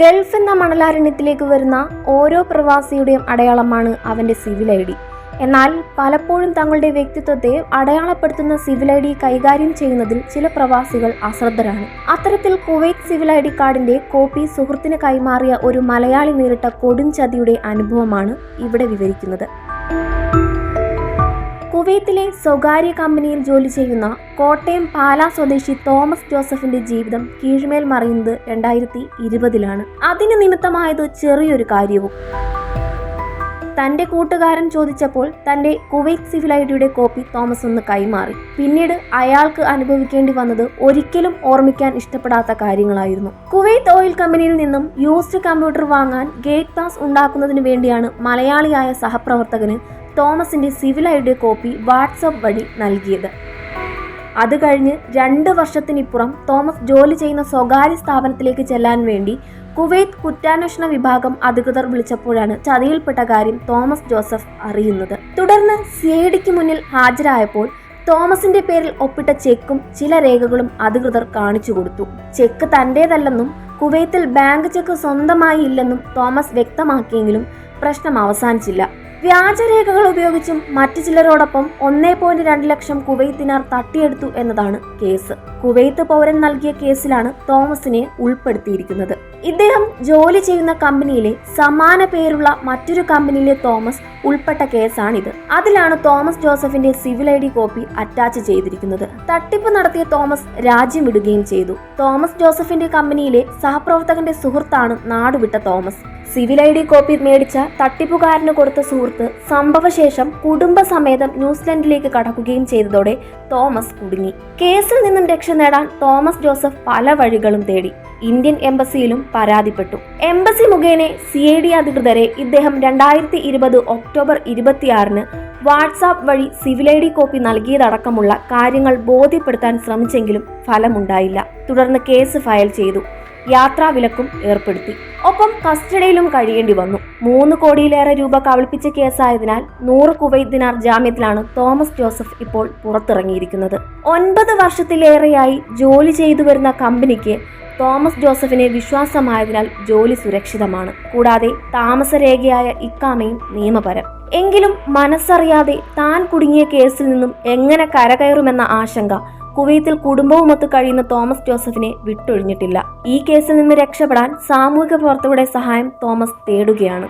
Gulf എന്ന മണലാരണ്യത്തിലേക്ക് വരുന്ന ഓരോ പ്രവാസിയുടെയും അടയാളമാണ് അവന്റെ സിവിൽ ഐ ഡി. എന്നാൽ പലപ്പോഴും തങ്ങളുടെ വ്യക്തിത്വത്തെ അടയാളപ്പെടുത്തുന്ന സിവിൽ ഐ ഡി കൈകാര്യം ചെയ്യുന്നതിൽ ചില പ്രവാസികൾ അശ്രദ്ധരാണ്. അത്തരത്തിൽ കുവൈറ്റ് സിവിൽ ഐ ഡി കാർഡിന്റെ കോപ്പി സുഹൃത്തിന് കൈമാറിയ ഒരു മലയാളി നേരിട്ട കൊടുംചതിയുടെ അനുഭവമാണ് ഇവിടെ വിവരിക്കുന്നത്. കുവൈത്തിലെ സ്വകാര്യ കമ്പനിയിൽ ജോലി ചെയ്യുന്ന കോട്ടയം പാലാ സ്വദേശി തോമസ് ജോസഫിന്റെ ജീവിതം കീഴ്മേൽ മറിയുന്നത് രണ്ടായിരത്തി ഇരുപതിലാണ്. അതിന് നിമിത്തമായത് ചെറിയൊരു കാര്യവും. തന്റെ കൂട്ടുകാരൻ ചോദിച്ചപ്പോൾ തന്റെ കുവൈറ്റ് സിവിൽ ഐ ഡിയുടെ കോപ്പി തോമസ് ഒന്ന് കൈമാറി. പിന്നീട് അയാൾക്ക് അനുഭവിക്കേണ്ടി വന്നത് ഒരിക്കലും ഓർമ്മിക്കാൻ ഇഷ്ടപ്പെടാത്ത കാര്യങ്ങളായിരുന്നു. കുവൈത്ത് ഓയിൽ കമ്പനിയിൽ നിന്നും യൂസ്ഡ് കമ്പ്യൂട്ടർ വാങ്ങാൻ ഗേറ്റ് പാസ് ഉണ്ടാക്കുന്നതിന് വേണ്ടിയാണ് മലയാളിയായ സഹപ്രവർത്തകന് തോമസിന്റെ civil I D copy WhatsApp വഴി നൽകിയത്. അത് കഴിഞ്ഞ് രണ്ട് വർഷത്തിനിപ്പുറം തോമസ് ജോലി ചെയ്യുന്ന സ്വകാര്യ സ്ഥാപനത്തിലേക്ക് ചെല്ലാൻ വേണ്ടി കുവൈത്ത് കുറ്റാന്വേഷണ വിഭാഗം അധികൃതർ വിളിച്ചപ്പോഴാണ് ചതിയിൽപ്പെട്ട കാര്യം തോമസ് ജോസഫ് അറിയുന്നത്. തുടർന്ന് സി മുന്നിൽ ഹാജരായപ്പോൾ തോമസിന്റെ പേരിൽ ഒപ്പിട്ട ചെക്കും ചില രേഖകളും അധികൃതർ കാണിച്ചു കൊടുത്തു. ചെക്ക് തന്റേതല്ലെന്നും കുവൈത്തിൽ ബാങ്ക് ചെക്ക് സ്വന്തമായി ഇല്ലെന്നും തോമസ് വ്യക്തമാക്കിയെങ്കിലും പ്രശ്നം അവസാനിച്ചില്ല. വ്യാജരേഖകൾ ഉപയോഗിച്ചും മറ്റു ചിലരോടൊപ്പം ഒന്നേ പോയിന്റ് രണ്ട് ലക്ഷം കുവൈത്തിനാർ തട്ടിയെടുത്തു എന്നതാണ് കേസ്. കുവൈത്ത് പൗരൻ നൽകിയ കേസിലാണ് തോമസിനെ ഉൾപ്പെടുത്തിയിരിക്കുന്നത്. ഇദ്ദേഹം ജോലി ചെയ്യുന്ന കമ്പനിയിലെ സമാന പേരുള്ള മറ്റൊരു കമ്പനിയിലെ തോമസ് ഉൾപ്പെട്ട കേസാണിത്. അതിലാണ് തോമസ് ജോസഫിന്റെ civil I D copy attach ചെയ്തിരിക്കുന്നത്. തട്ടിപ്പ് നടത്തിയ തോമസ് രാജ്യം വിടുകയും ചെയ്തു. തോമസ് ജോസഫിന്റെ കമ്പനിയിലെ സഹപ്രവർത്തകന്റെ സുഹൃത്താണ് നാടുവിട്ട Thomas. Civil I D copy മേടിച്ച തട്ടിപ്പുകാരന് കൊടുത്ത സുഹൃത്ത് സംഭവശേഷം കുടുംബസമേതം ന്യൂസിലൻഡിലേക്ക് കടക്കുകയും ചെയ്തതോടെ തോമസ് കുടുങ്ങി. കേസിൽ നിന്നും രക്ഷ നേടാൻ തോമസ് ജോസഫ് പല വഴികളും തേടി. ഇന്ത്യൻ എംബസിയിലും പരാതിപ്പെട്ടു. എംബസി മുഖേന സി ഐ ഡി അധികൃതരെ ഇദ്ദേഹം രണ്ടായിരത്തി ഇരുപത് ഒക്ടോബർ ഇരുപത്തിയാറിന് വാട്സാപ്പ് വഴി സിവിൽ ഐ ഡി കോപ്പി നൽകിയതടക്കമുള്ള കാര്യങ്ങൾ ബോധ്യപ്പെടുത്താൻ ശ്രമിച്ചെങ്കിലും ഫലമുണ്ടായില്ല. തുടർന്ന് കേസ് ഫയൽ ചെയ്തു. യാത്രാവിലക്കും ഏർപ്പെടുത്തി. ഒപ്പം കസ്റ്റഡിയിലും കഴിയേണ്ടി വന്നു. മൂന്ന് കോടിയിലേറെ രൂപ കബളിപ്പിച്ച കേസായതിനാൽ നൂറ് കുവൈത്ത് ദിനാർ ജാമ്യത്തിലാണ് തോമസ് ജോസഫ് ഇപ്പോൾ പുറത്തിറങ്ങിയിരിക്കുന്നത്. ഒൻപത് വർഷത്തിലേറെയായി ജോലി ചെയ്തു വരുന്ന കമ്പനിക്ക് തോമസ് ജോസഫിനെ വിശ്വാസമായതിനാൽ ജോലി സുരക്ഷിതമാണ്. കൂടാതെ താമസരേഖയായ ഇക്കാമയും നിയമപരം. എങ്കിലും മനസ്സറിയാതെ താൻ കുടുങ്ങിയ കേസിൽ നിന്നും എങ്ങനെ കരകയറുമെന്ന ആശങ്ക കുവൈത്തിൽ കുടുംബവുമൊത്ത് കഴിയുന്ന തോമസ് ജോസഫിനെ വിട്ടൊഴിഞ്ഞിട്ടില്ല. ഈ കേസിൽ നിന്ന് രക്ഷപ്പെടാൻ സാമൂഹിക പ്രവർത്തകരുടെ സഹായം തോമസ് തേടുകയാണ്.